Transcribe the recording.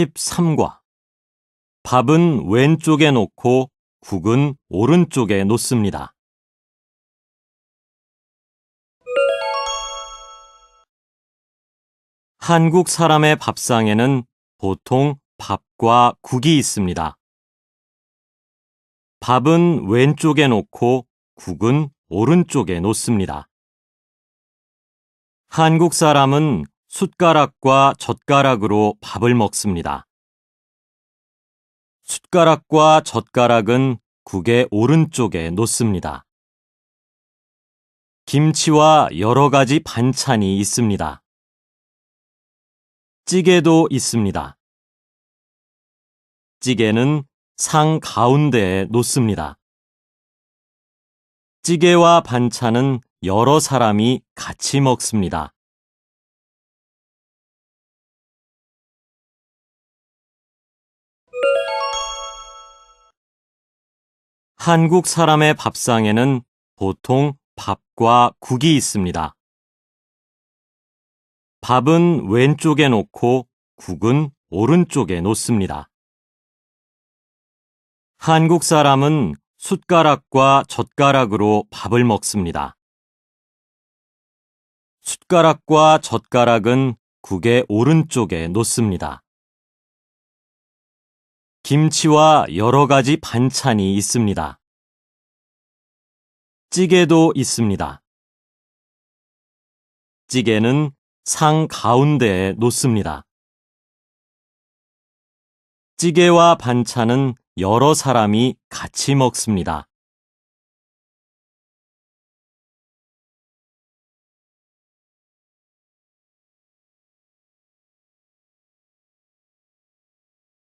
13과 밥은 왼쪽에 놓고 국은 오른쪽에 놓습니다. 한국 사람의 밥상에는 보통 밥과 국이 있습니다. 밥은 왼쪽에 놓고 국은 오른쪽에 놓습니다. 한국 사람은 숟가락과 젓가락으로 밥을 먹습니다. 숟가락과 젓가락은 국의 오른쪽에 놓습니다. 김치와 여러 가지 반찬이 있습니다. 찌개도 있습니다. 찌개는 상 가운데에 놓습니다. 찌개와 반찬은 여러 사람이 같이 먹습니다. 한국 사람의 밥상에는 보통 밥과 국이 있습니다. 밥은 왼쪽에 놓고 국은 오른쪽에 놓습니다. 한국 사람은 숟가락과 젓가락으로 밥을 먹습니다. 숟가락과 젓가락은 국의 오른쪽에 놓습니다. 김치와 여러 가지 반찬이 있습니다. 찌개도 있습니다. 찌개는 상 가운데에 놓습니다. 찌개와 반찬은 여러 사람이 같이 먹습니다.